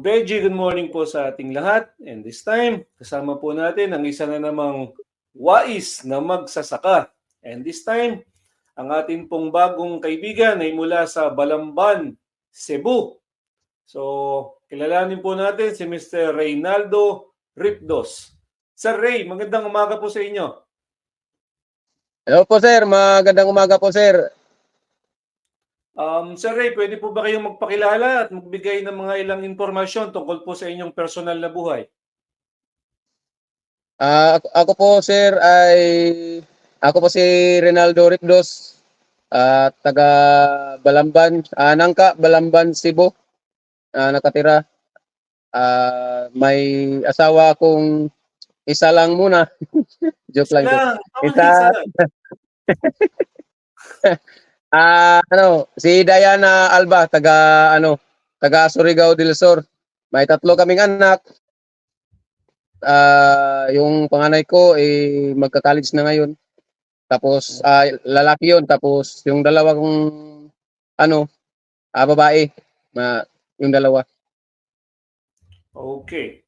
Benji, good morning po sa ating lahat. And this time, kasama po natin ang isa na namang wais na magsasaka. And this time, ang ating pong bagong kaibigan ay mula sa Balamban, Cebu. So, kilalanin po natin si Mr. Reynaldo Ripdos. Sir Ray, magandang umaga po sa inyo. Hello po sir, magandang umaga po sir. Um, Sir Ray, pwede po ba kayong magpakilala at magbigay ng mga ilang impormasyon tungkol po sa inyong personal na buhay? Ah, ako, ako po sir ay ako po si Rinaldo Ripdos at taga Balamban, ah, Nangka, Balamban, Cebu. Ah, nakatira. Ah, may asawa akong isa lang muna. Joke lang. joke. Lang, Isa- isa lang. Ah, ano, si Diana Alba, taga ano, taga Surigao del Sur. May tatlo kaming anak. Ah, yung panganay ko eh magka-college na ngayon. Tapos ah, lalaki 'yon, tapos yung dalawa kong ano, ah, babae, na yung dalawa. Okay.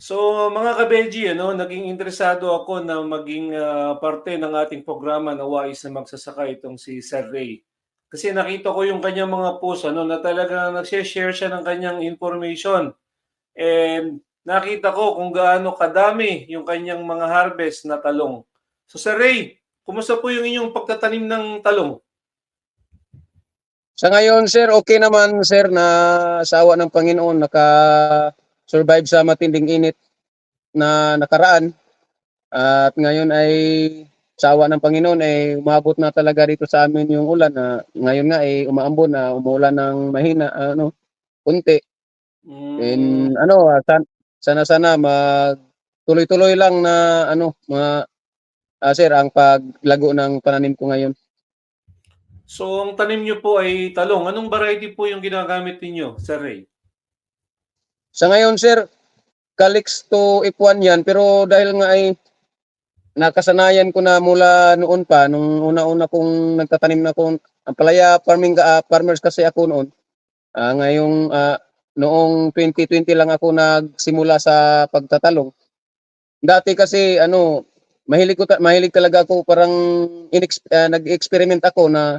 So mga kabeji, ano, naging interesado ako na maging ah, parte ng ating programa na Wais na Magsasaka itong si Sir Ray. Kasi nakita ko yung kanyang mga post ano, na talagang nag-share siya ng kanyang information. And nakita ko kung gaano kadami yung kanyang mga harvest na talong. So Sir Ray, kumusta po yung inyong pagtatanim ng talong? Sa ngayon, sir, okay naman, sir, na sa awa ng Panginoon, naka-survive sa matinding init na nakaraan. At ngayon ay sa awa ng Panginoon ay umabot na talaga dito sa amin yung ulan na ngayon nga ay umaambon na umuulan ng mahina ano kunti Mm, and ano ah, san- sana sana mag tuloy-tuloy lang na ano mga ah, sir ang paglago ng pananim ko ngayon so ang tanim niyo po ay talong. Anong variety po yung ginagamit ninyo, Sir Ray? Sa ngayon, sir, Calixto F1 yan, pero dahil nga ay nakasanayan ko na mula noon pa, nung una-una kong nagtatanim na kong ang palaya farming ah, farmers kasi ako noon. Ah, ngayong ah, noong 2020 lang ako nagsimula sa pagtatalong. Dati kasi ano, mahilig ko ta- mahilig talaga ako parang ah, nag-experiment ako na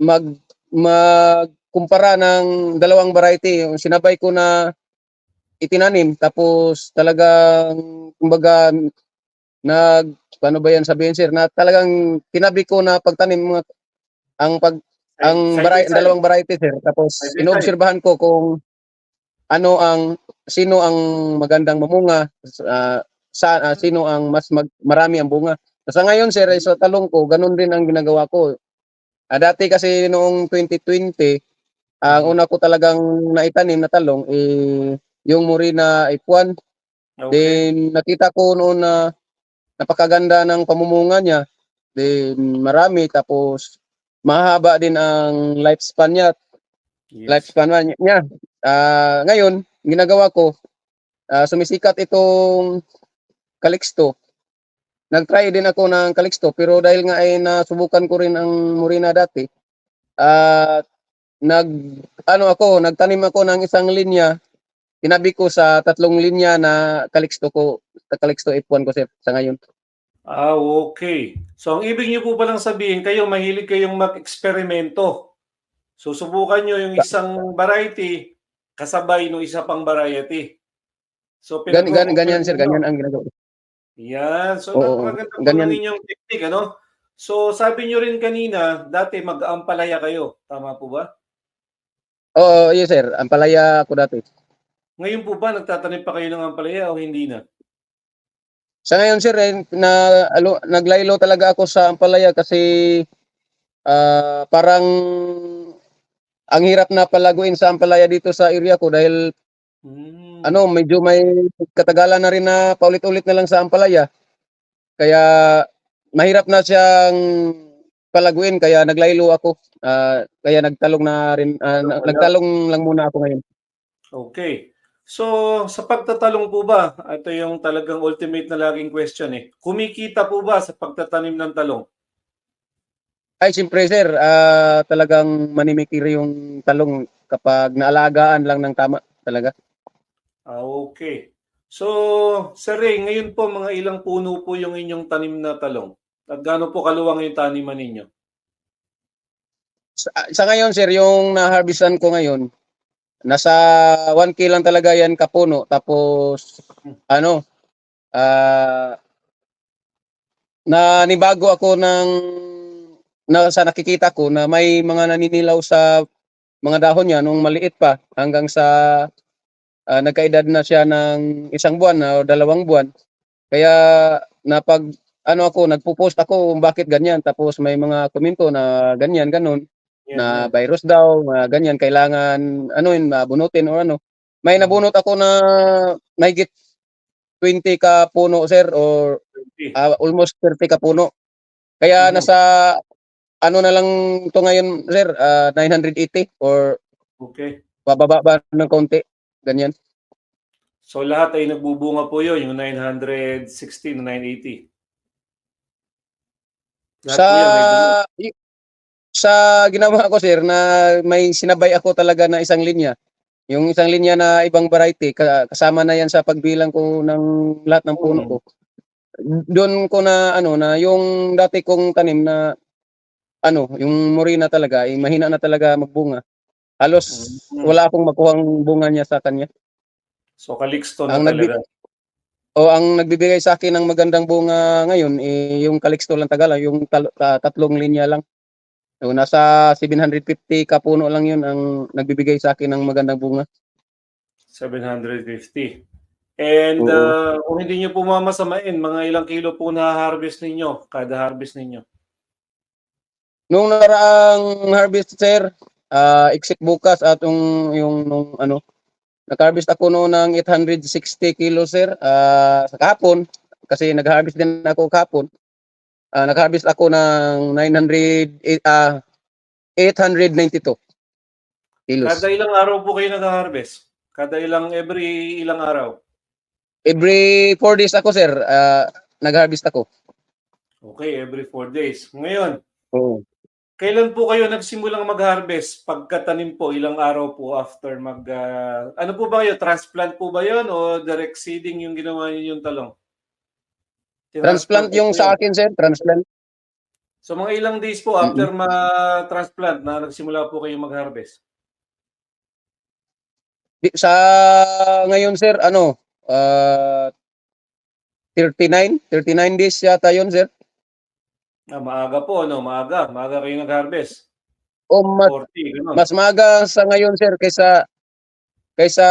mag magkumpara ng dalawang variety. Yung sinabay ko na itinanim. Tapos talagang kumbaga nag paano ba yan sabihin sir na talagang tinabi ko na pagtanim mga ang pag ang Side vari- by side. dalawang variety sir. Tapos inoobserbahan ko kung ano ang sino ang magandang mamunga ah, sa ah, sino ang mas mag, marami ang bunga. Sa ngayon sir ay sa talong ko ganun din ang ginagawa ko. Ah, dati kasi noong 2020 ang Mhm. una ko talagang naitanim na talong eh yung Morina F1 Okay. Then nakita ko noon na napakaganda ng pamumunga niya. Then marami tapos mahaba din ang lifespan niya. Yes. Lifespan niya-. Ah, ngayon, ginagawa ko ah, sumisikat itong Calixto. Nag-try din ako ng Calixto pero dahil nga ay nasubukan ko rin ang Morina dati. At nag ano ako, nagtanim ako ng isang linya tinabi ko sa tatlong linya na Calixto ko, Calixto F1 ko sir, sa ngayon. Ah, okay. So ang ibig niyo po palang sabihin, kayo mahilig kayong mag-eksperimento. Susubukan niyo yung isang variety kasabay ng isa pang variety. So Gan, gan, ganyan sir, ganyan ang ginagawa. Yan. So Oo, napakaganda po ganyan. ng inyong technique, ano? So sabi niyo rin kanina, dati mag-aampalaya kayo. Tama po ba? Oo, yes sir, ang palaya ako dati. Ngayon po ba nagtatanim pa kayo ng ampalaya o hindi na? Sa ngayon sir, eh, na, alo, naglaylo talaga ako sa Ampalaya kasi ah, parang ang hirap na palaguin sa Ampalaya dito sa area ko dahil Hmm. ano, medyo may katagalan na rin na paulit-ulit na lang sa Ampalaya. Kaya mahirap na siyang palaguin kaya naglaylo ako. Ah, kaya nagtalong na rin na- nagtalong lang muna ako ngayon. Okay. So, sa pagtatalong po ba, ito yung talagang ultimate na laging question eh. Kumikita po ba sa pagtatanim ng talong? Ay, siyempre sir, ah, talagang manimikiri yung talong kapag naalagaan lang ng tama talaga. Ah, okay. So, Sir Ray, ngayon po mga ilang puno po yung inyong tanim na talong? At gaano po kaluwang yung taniman ninyo? Sa, sa ngayon sir, yung na-harvestan ko ngayon, nasa 1K lang talaga yan kapuno. Tapos, ano, ah na nibago ako ng na sa nakikita ko na may mga naninilaw sa mga dahon niya nung maliit pa hanggang sa ah, nagkaedad na siya ng isang buwan o dalawang buwan. Kaya napag ano ako, nagpo-post ako bakit ganyan. Tapos may mga komento na ganyan, ganun na virus daw, mga ganyan, kailangan ano yun, mabunutin o ano. May nabunot ako na mahigit 20 ka puno, sir, or ah, almost 30 ka puno. Kaya Mhm. nasa ano na lang to ngayon, sir, ah, 980 or Okay. bababa ba ng konti. Ganyan. So lahat ay nagbubunga po yun, yung 960 na 980. Lahat Sa po yan, may bunga. y- sa ginawa ko, sir, na may sinabay ako talaga na isang linya. Yung isang linya na ibang variety, ka- kasama na yan sa pagbilang ko ng lahat ng puno ko. Doon ko na ano na yung dati kong tanim na ano, yung morina talaga, eh, mahina na talaga magbunga. Halos Mm. wala akong makuhang bunga niya sa kanya. So Calixto na Ang talaga. O ang nagbibigay sa akin ng magandang bunga ngayon eh, yung Calixto lang Tagala, yung tal- ta- tatlong linya lang. So, nasa 750 ka puno lang yun ang nagbibigay sa akin ng magandang bunga. 750. And Oo. uh, kung hindi nyo po mamasamain, mga ilang kilo po na-harvest ninyo, kada harvest ninyo? Nung nakaraang harvest sir, ah exit bukas at yung, yung nung ano, nag-harvest ako noon ng 860 kilo sir, ah sa kahapon, kasi nag-harvest din ako kahapon. Ah nag-harvest ako ng 900, eh, ah 892 kilos. Kada ilang araw po kayo nag-harvest? Kada ilang, every ilang araw? Every 4 days ako sir, ah nag-harvest ako. Okay, every 4 days. Ngayon, Oo. kailan po kayo nagsimulang mag-harvest? Pagkatanim po, ilang araw po after mag... ah, ano po ba yun? Transplant po ba yun o direct seeding yung ginawa niyo yung talong? Transplant yung sa akin sir, transplant. So mga ilang days po after ma-transplant na nagsimula po kayo mag-harvest? Sa ngayon sir, ano, ah 39, 39 days yata yun sir. Ah, maaga po, ano? Maaga. Maaga kayo nag-harvest. O mas, 40, gano'n. mas maaga sa ngayon sir kaysa kaysa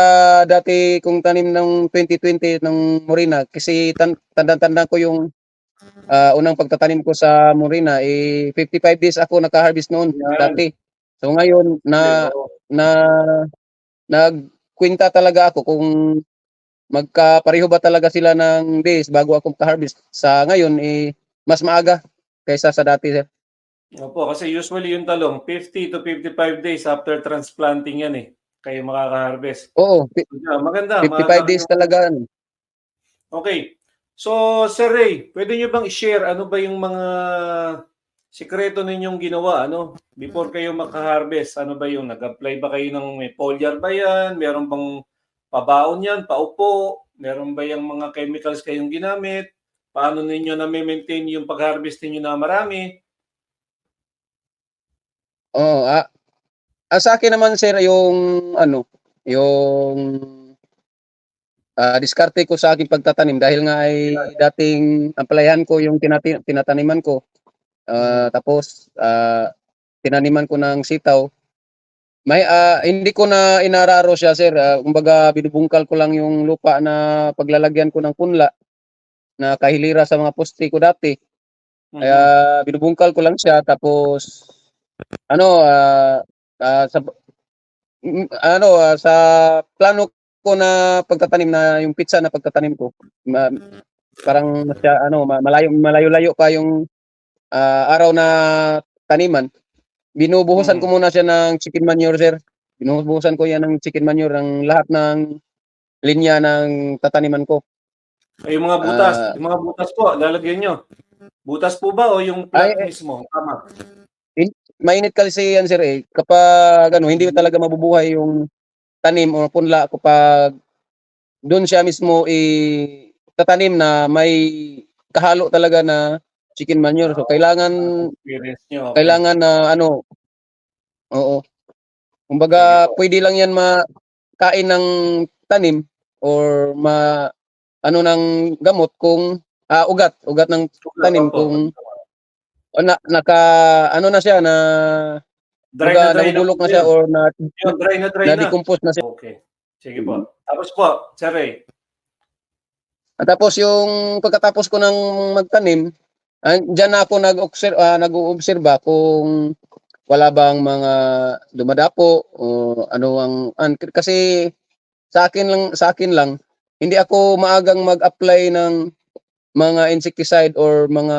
dati kong tanim ng 2020 ng Morina kasi tan tanda-tanda ko yung ah, unang pagtatanim ko sa Morina eh 55 days ako naka-harvest noon Yan. dati. So ngayon na na nagkwenta talaga ako kung magkapareho ba talaga sila ng days bago ako ka-harvest. Sa ngayon eh mas maaga kaysa sa dati sir. Opo, kasi usually yung talong, 50 to 55 days after transplanting yan eh. Kayo makaka-harvest. Oo, Yeah, maganda. 55 maaga days talaga. ano. Okay. So, Sir Ray, pwede nyo bang i-share ano ba yung mga sikreto ninyong ginawa, ano? Before kayo maka-harvest, ano ba yung nag-apply ba kayo ng may foliar ba yan? Meron bang pabaon yan, paupo? Meron ba yung mga chemicals kayong ginamit? Paano ninyo na-maintain yung pag-harvest ninyo na marami? Oo, ah, ah, sa akin naman sir yung ano, yung ah, diskarte ko sa aking pagtatanim dahil nga ay dating amplayan ko yung tinati, tinataniman ko. Ah, tapos ah, tinaniman ko ng sitaw. May ah, hindi ko na inararo siya sir. Ah, kumbaga binubungkal ko lang yung lupa na paglalagyan ko ng punla na kahilira sa mga poste ko dati. Mhm. Kaya binubungkal ko lang siya tapos ano ah ah, sa mm, ano ah, sa plano ko na pagtatanim na yung pizza na pagtatanim ko ma- parang siya ano ma- malayo malayo-layo pa yung ah, araw na taniman binubuhusan Mm. ko muna siya ng chicken manure sir binubuhusan ko yan ng chicken manure ng lahat ng linya ng tataniman ko Ay, yung mga butas, Ah. yung mga butas po, lalagyan nyo. Butas po ba o yung plant Ay, eh. mismo? Tama. Mainit kasi yan sir eh kapag ano hindi talaga mabubuhay yung tanim o punla kapag doon siya mismo i tatanim na may kahalo talaga na chicken manure. So kailangan Experience nyo. okay. kailangan na ano oo. Kumbaga pwede lang yan makain ng tanim or ma ano ng gamot kung ah, ugat, ugat ng tanim kung o na, naka ano na siya na Dry na dry na nabubulok na siya or na, Yun, dry na dry na na. decompose na siya. Okay. Sige po. Tapos po, Sir Ray. At tapos yung pagkatapos ko ng magtanim, diyan na ako nag-observe ah, nag-oobserba kung wala bang mga dumadapo o ano ang an, kasi sa akin lang sa akin lang hindi ako maagang mag-apply ng mga insecticide or mga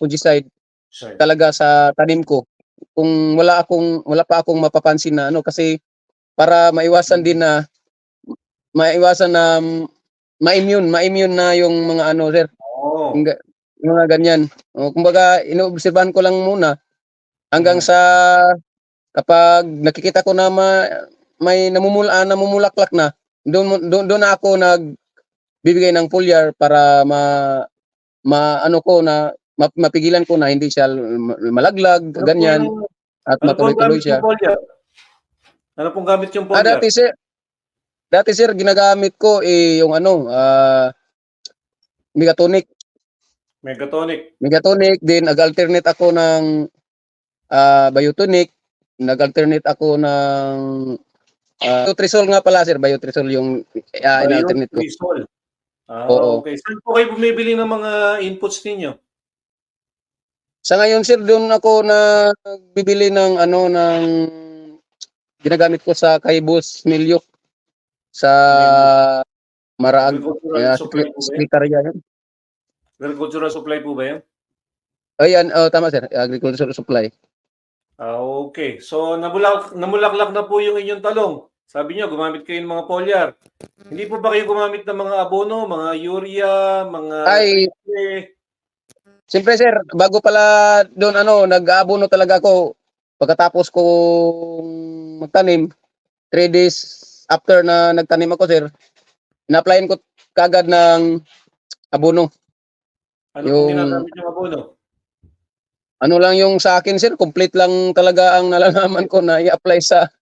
fungicide Sir. talaga sa tanim ko. Kung wala akong wala pa akong mapapansin na ano kasi para maiwasan din na maiwasan na ma-immune, ma-immune na yung mga ano sir, yung, yung mga ganyan. O, kumbaga inoobserbahan ko lang muna hanggang Mm. sa kapag nakikita ko na ma, may namumula namumulaklak na doon doon doon na ako nag bibigay ng foliar para ma ma ano ko na ma- mapigilan ko na hindi siya malaglag Ano po ganyan yung- at Ano matuloy-tuloy siya. Ano pong gamit yung Ah, foliar? dati sir, dati sir, ginagamit ko eh, yung ano, ah, Megatonic. Megatonic. Megatonic, din nag-alternate ako ng ah, Biotonic, nag-alternate ako ng ah, Biotrisol nga pala sir, Biotrisol yung uh, in-alternate ko. Biotrisol. Ah, Oo. okay. Saan po kayo bumibili ng mga inputs ninyo? Sa ngayon sir, doon ako na bibili ng ano ng ginagamit ko sa Kaibos Milyok sa Maraag. Kaya sekretarya yun. Agricultural supply po ba yan? Ayan, oh, tama sir, agricultural supply. Ah, okay. So, namulak, namulaklak na po yung inyong talong. Sabi niyo, gumamit kayo ng mga foliar. Hindi po ba kayo gumamit ng mga abono, mga urea, mga... Ay, Eh, Siyempre sir, bago pala doon ano, nag-aabono talaga ako pagkatapos kong magtanim, 3 days after na nagtanim ako sir, na-applyan ko kagad ng abono. ano Yung- ginagamit yung abono? Ano lang yung sa akin sir, complete lang talaga ang nalalaman ko na i-apply sa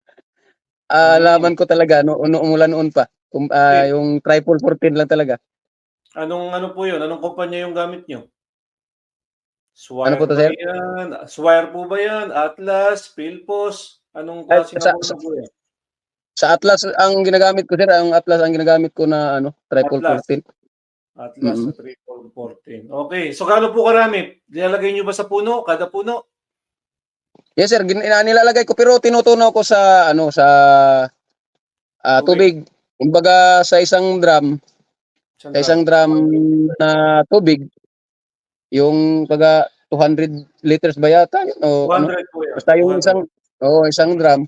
laman ko talaga no, no mula noon pa. Okay. yung triple 14 lang talaga. Anong ano po yun? Anong kumpanya yung gamit nyo? Swire Ano po to, sir? yan? Swire po ba yan? Atlas? Philpos? Anong Ay, klaseng sa- po yan? Sa Atlas ang ginagamit ko sir, ang Atlas ang ginagamit ko na ano, triple Atlas. 14. Atlas Mm-mm. sa 314. Okay. So, gaano po karami? Nilalagay nyo ba sa puno? Kada puno? Yes sir, gin- nilalagay ko pero tinutunaw ko sa ano sa ah, tubig. Kumbaga sa isang drum, sa isang drum na tubig, yung pagka 200 liters ba yata yun o ano? 200 po yan. Basta yung 200. isang oh, isang drum.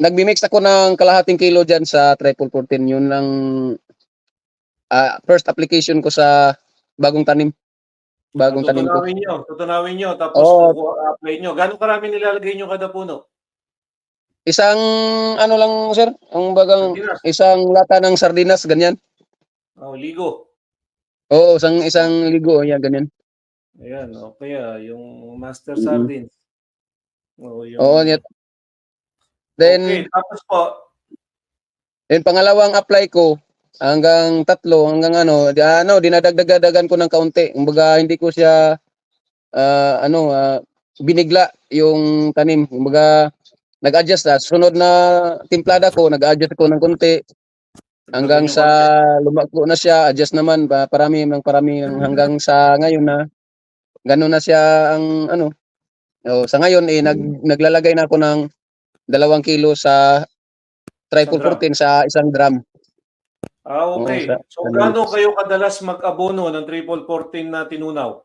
Nagbi-mix ako ng kalahating kilo diyan sa triple 14. Yun lang ah, first application ko sa bagong tanim. Bagong tanim ko. Tutunawin nyo. Tutunawin nyo. Tapos, kuku- apply nyo. Gano'ng karami nilalagay nyo kada puno? Isang ano lang sir, ang bagang Sardinas. isang lata ng sardinas ganyan. Oh, ligo. Oo, isang isang ligo, yan ganyan. Ayan. O kaya, yung master Mhm. sardines. Oo, yung... Oo. Then, okay. Tapos po, then pangalawang apply ko hanggang tatlo, hanggang ano, di, ano dinadagdagdagan ko ng kaunti. Kumbaga hindi ko siya ah, ano ah, binigla yung tanim. Kumbaga nag-adjust na. Sunod na timplada ko, nag-adjust ko ng konti hanggang sa lumako na siya, adjust naman pa parami ng parami hanggang sa ngayon na gano'n na siya ang ano. Oh, sa ngayon eh nag, naglalagay na ako ng dalawang kilo sa triple. 14 sa isang drum. Ah, okay. Oo, sa- so, ano- gaano kayo kadalas mag-abono ng triple 14 na tinunaw?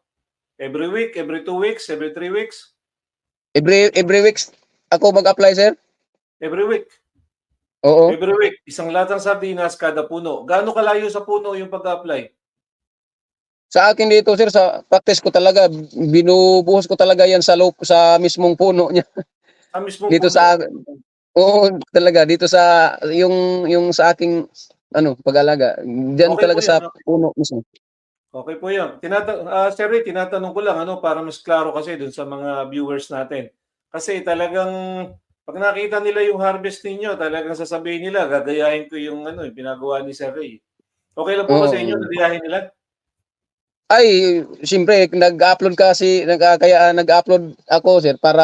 Every week? Every two weeks? Every three weeks? Every every weeks ako mag-apply sir. Every week. Oo. Every week. Isang latang sardinas kada puno. Gaano kalayo sa puno yung pag-apply? Sa akin dito sir sa practice ko talaga binubuhos ko talaga yan sa loob sa mismong puno niya. Sa mismong Dito puno. sa Oo, talaga dito sa yung yung sa aking ano, pag-alaga. Diyan Okay talaga sa puno mismo. Okay po yan. Tinata ah, Sir Ray, tinatanong ko lang ano para mas klaro kasi dun sa mga viewers natin. Kasi talagang pag nakita nila yung harvest ninyo, talagang sasabihin nila, gagayahin ko yung ano, yung pinagawa ni Sir Ray. Okay lang po ba sa inyo na gayahin nila? Ay, siyempre, nag-upload kasi, nag, ah, kaya nag-upload ako, sir, para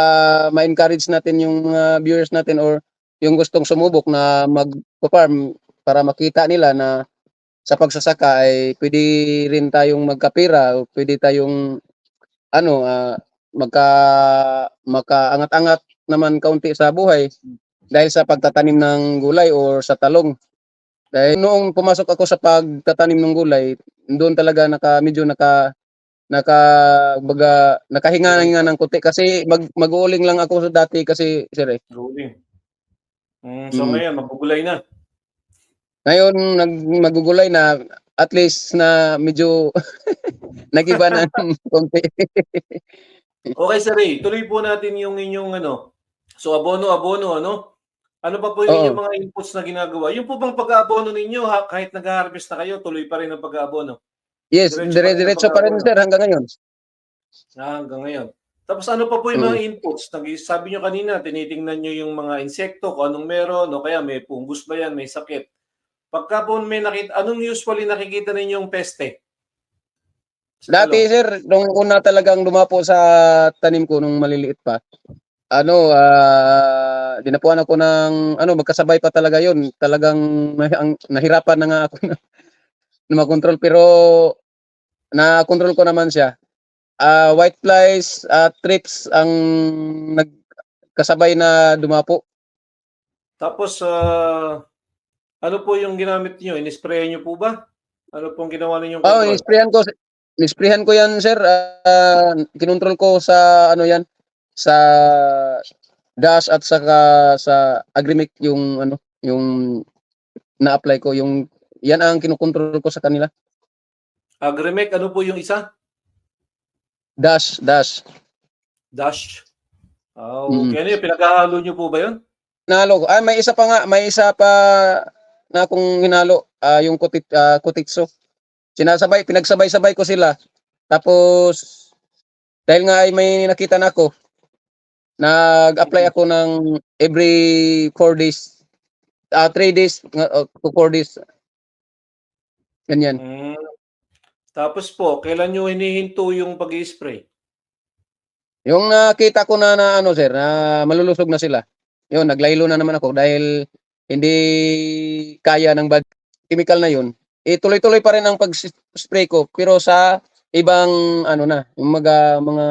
ma-encourage natin yung mga viewers natin or yung gustong sumubok na mag-farm para makita nila na sa pagsasaka ay pwede rin tayong magkapira, o pwede tayong ano, ah, magka makaangat-angat naman kaunti sa buhay dahil sa pagtatanim ng gulay or sa talong. Dahil noong pumasok ako sa pagtatanim ng gulay, doon talaga naka medyo naka naka baga nakahinga-hinga ng konti kasi mag mag-uuling lang ako sa dati kasi sir eh. Mm, so Mm. ngayon, magugulay na. Ngayon nag magugulay na at least na medyo nagiba na ng konti. Okay, Sir Ray, tuloy po natin yung inyong ano. So abono, abono, ano? Ano pa po yung inyong mga inputs na ginagawa? Yung po bang pag-aabono ninyo, ha, kahit nag-harvest na kayo, tuloy pa rin ang pag-aabono Yes, dire-diretso pa rin sir hanggang ngayon. ah, hanggang ngayon. Tapos ano pa po yung Mm. mga inputs? Nag- Sabi nyo kanina, tinitingnan nyo yung mga insekto, kung anong meron, o kaya may fungus ba yan, may sakit. Pagka po may nakita, anong usually nakikita ninyong peste? Sa Dati talong? sir, nung una talagang dumapo sa tanim ko nung maliliit pa, ano, ah dinapuan ako ng, ano, magkasabay pa talaga yon Talagang ang, nahirapan na nga ako na, na makontrol. Pero, na-control ko naman siya. Ah white flies, ah trips ang nagkasabay na dumapo. Tapos, ah, ano po yung ginamit nyo? Inispray nyo po ba? Ano pong ginawa ninyong Oh, control? inisprayan ko, inisprayan ko yan, sir. Ah, kinontrol ko sa, ano yan, sa dash at saka sa agrimic yung, ano, yung na-apply ko, yung, yan ang kinukontrol ko sa kanila. Agrimec, ano po yung isa? Dash, dash. Dash. Mm. okay. Ano yun? Pinaghahalo nyo po ba yun? Nalo ko. Ah, may isa pa nga, may isa pa na akong hinalo, ah, yung kutit, ah, kutitso. Sinasabay, pinagsabay-sabay ko sila. Tapos, dahil nga ay may nakita na ako, nag-apply ako ng every 4 days, ah 3 days oh, to 4 days. Ganyan. Mm. Tapos po, kailan nyo hinihinto yung pag spray Yung nakita ko na, na ano sir, na malulusog na sila. Yun, naglaylo na naman ako dahil hindi kaya ng bad chemical na yun. Eh, tuloy-tuloy pa rin ang pag-spray ko pero sa ibang ano na, yung mga mga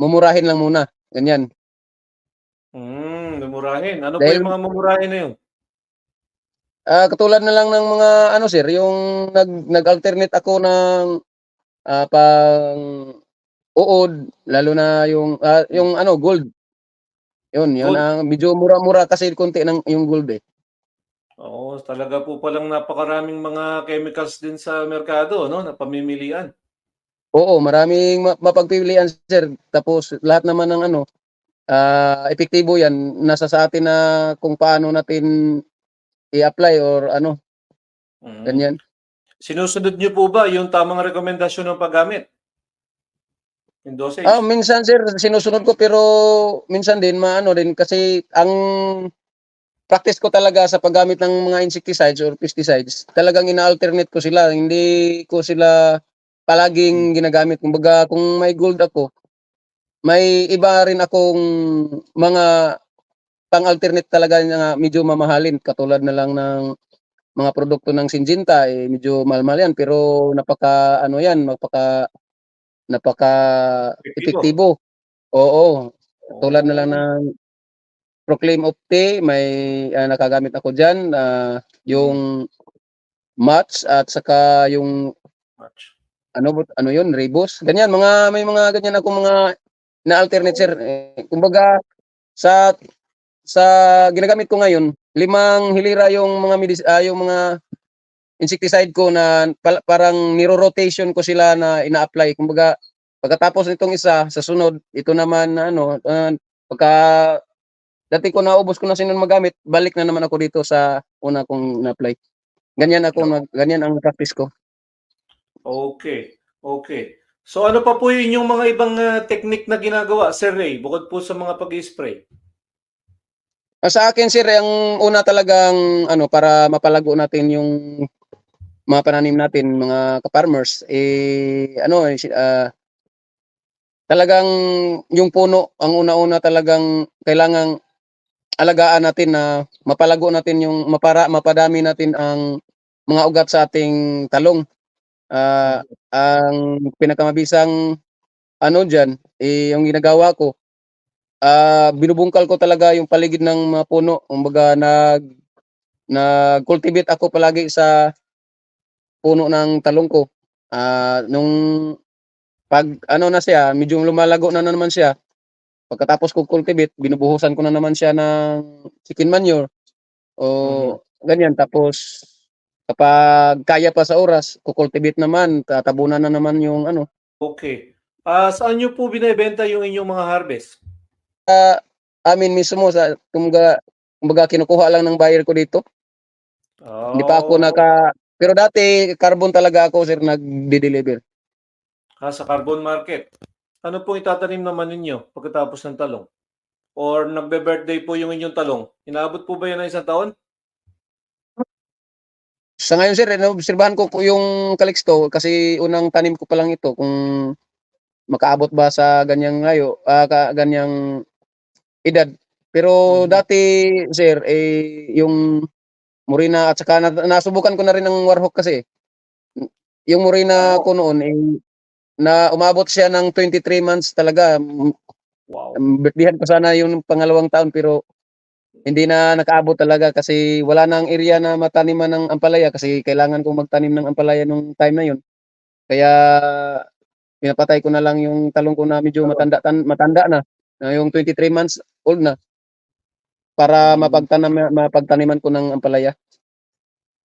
mumurahin lang muna. Ganyan. Hmm, mumurahin. Ano po Dahil- yung mga mumurahin na yun? Ah, katulad na lang ng mga ano sir, yung nag nag-alternate ako ng ah, pang uod, lalo na yung ah, yung ano gold. Yun, yun Gold. ang medyo mura-mura kasi konti ng yung gold eh. Oo, talaga po palang napakaraming mga chemicals din sa merkado, no? Na pamimilian. Oo, maraming ma- mapagpipilian sir. Tapos lahat naman ng ano, ah epektibo 'yan. Nasa sa atin na kung paano natin i-apply or ano, Mm. ganyan. Sinusunod nyo po ba yung tamang rekomendasyon ng paggamit? Yung dosage? Ah, minsan sir sinusunod ko pero minsan din maano din kasi ang practice ko talaga sa paggamit ng mga insecticides or pesticides, talagang ina-alternate ko sila. Hindi ko sila palaging ginagamit. Kumbaga kung may gold ako, may iba rin akong mga pang-alternate talaga na medyo mamahalin katulad na lang ng mga produkto ng Syngenta eh medyo mahal yan pero napaka ano yan napaka napaka epektibo. Oo, tulad na lang ng Proclaim Opti, may ah, nakagamit ako diyan yung match at saka yung Much. ano ano yun, Rebus. Ganyan mga may mga ganyan ako mga na alternate sir. Eh, kumbaga sa sa ginagamit ko ngayon, limang hilira yung mga medis, ah, yung mga insecticide ko na pal- parang niro-rotation ko sila na ina-apply. Kumbaga pagkatapos nitong isa sa sunod, ito naman na ano, ah, pagka dati ko naubos ko na sinun magamit, balik na naman ako dito sa una kong na-apply. Ganyan ako, ganyan ang practice ko. Okay. Okay. So ano pa po yun yung mga ibang ah, technique na ginagawa, Sir Ray, bukod po sa mga pag-spray? Ah, Sa akin sir, ang una talagang ano para mapalago natin yung mga pananim natin, mga ka-farmers, eh ano ah, talagang yung puno ang una-una talagang kailangang alagaan natin na mapalago natin yung mapara mapadami natin ang mga ugat sa ating talong. Ah, ang pinakamabisang ano diyan eh yung ginagawa ko ah binubungkal ko talaga yung paligid ng mga puno. Kumbaga nag nag-cultivate ako palagi sa puno ng talong ko. Ah nung pag ano na siya, medyo lumalago na, na naman siya. Pagkatapos ko cultivate, binubuhusan ko na naman siya ng chicken manure o ganyan tapos kapag kaya pa sa oras, kukultivate naman, tatabunan na naman yung ano. Okay. Ah, saan niyo po binebenta yung inyong mga harvest? Amin mismo sa kumbaga, kumbaga kinukuha lang ng buyer ko dito. Hindi pa ako Oh, naka pero dati carbon talaga ako sir nagde-deliver. ah, sa carbon market. Ano pong itatanim naman ninyo pagkatapos ng talong? Or nagbe-birthday po yung inyong talong? Inaabot po ba yan ng isang taon? Sa ngayon sir, obserbahan ko po yung Calixto kasi unang tanim ko pa lang ito kung makaabot ba sa ganyang layo, ah, ka, ganyang edad. Pero Mhm. dati sir, eh yung Morina at saka na, nasubukan ko na rin ng Warhawk kasi. Yung Morina ko noon eh, na umabot siya ng 23 months talaga. Wow. Birthdayan ko sana yung pangalawang taon pero hindi na nakaabot talaga kasi wala nang area na mataniman ng ampalaya kasi kailangan kong magtanim ng ampalaya nung time na yun. Kaya pinapatay ko na lang yung talong ko na medyo matanda tan, matanda na, na yung 23 months old na para Mm. mapagtanam mapagtaniman ko ng ampalaya.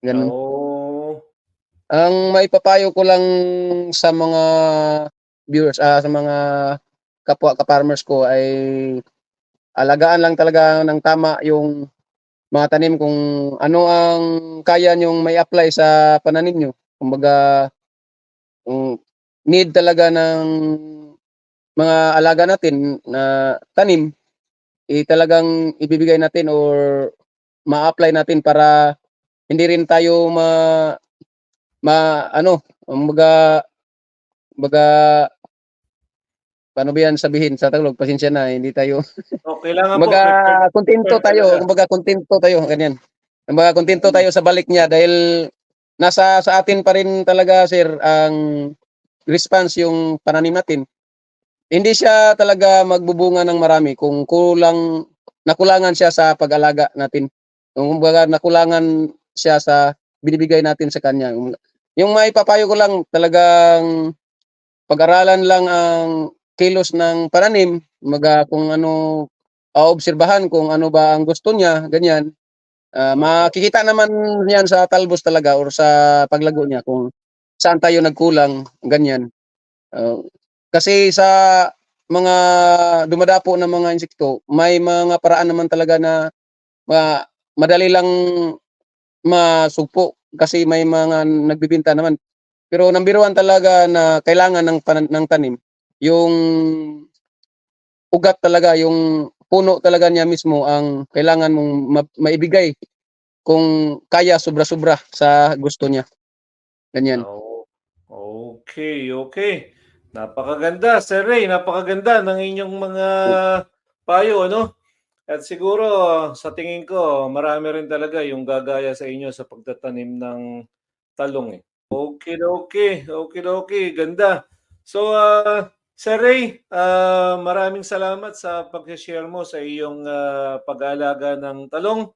Ganun. Oh. Ang maipapayo ko lang sa mga viewers, ah, sa mga kapwa ka-farmers ko ay alagaan lang talaga ng tama yung mga tanim kung ano ang kaya nyong may apply sa pananim nyo. Kumbaga, kung need talaga ng mga alaga natin na tanim, eh, talagang ibibigay natin or ma-apply natin para hindi rin tayo ma ma ano, kumbaga kumbaga paano ba yan sabihin sa Tagalog? Pasensya na, hindi tayo Oh, kailangan po kumbaga prepared- kontento tayo, kumbaga kontento tayo ganyan. Kumbaga kontento tayo sa balik niya dahil nasa sa atin pa rin talaga sir ang response yung pananim natin. Hindi siya talaga magbubunga ng marami kung kulang nakulangan siya sa pag-alaga natin. Kung kumbaga nakulangan siya sa binibigay natin sa kanya. Yung maipapayo ko lang talagang pag-aralan lang ang kilos ng pananim, maga kung ano obserbahan kung ano ba ang gusto niya, ganyan. Ah, makikita naman yan sa talbos talaga or sa paglago niya kung saan tayo nagkulang, ganyan. Ah, kasi sa mga dumadapo na mga insekto, may mga paraan naman talaga na ma- madali lang masugpo kasi may mga nagbibinta naman. Pero number one talaga na kailangan ng, ng tanim, yung ugat talaga, yung puno talaga niya mismo ang kailangan mong ma- maibigay kung kaya sobra-sobra sa gusto niya. Ganyan. Oh, okay, okay. Napakaganda, Sir Ray. Napakaganda ng inyong mga payo, ano? At siguro, sa tingin ko, marami rin talaga yung gagaya sa inyo sa pagtatanim ng talong. Eh. Okay, okay. Okay, okay. Ganda. So, ah, Sir Ray, ah, maraming salamat sa pag-share mo sa iyong ah, pag-aalaga ng talong.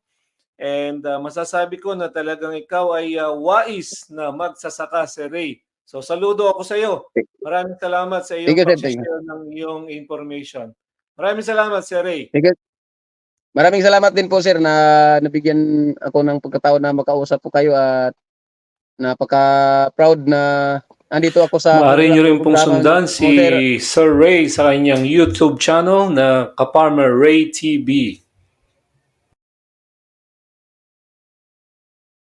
And ah, masasabi ko na talagang ikaw ay ah, wais na magsasaka, Sir Ray. So saludo ako sa iyo. Maraming salamat sa iyong pag-share ng iyong information. Maraming salamat, Sir Ray. Maraming salamat din po sir na nabigyan ako ng pagkataon na makausap po kayo at napaka-proud na andito ako sa Maaari niyo rin pong sundan si sir. Sir Ray sa kanyang YouTube channel na Kaparmer Ray TV.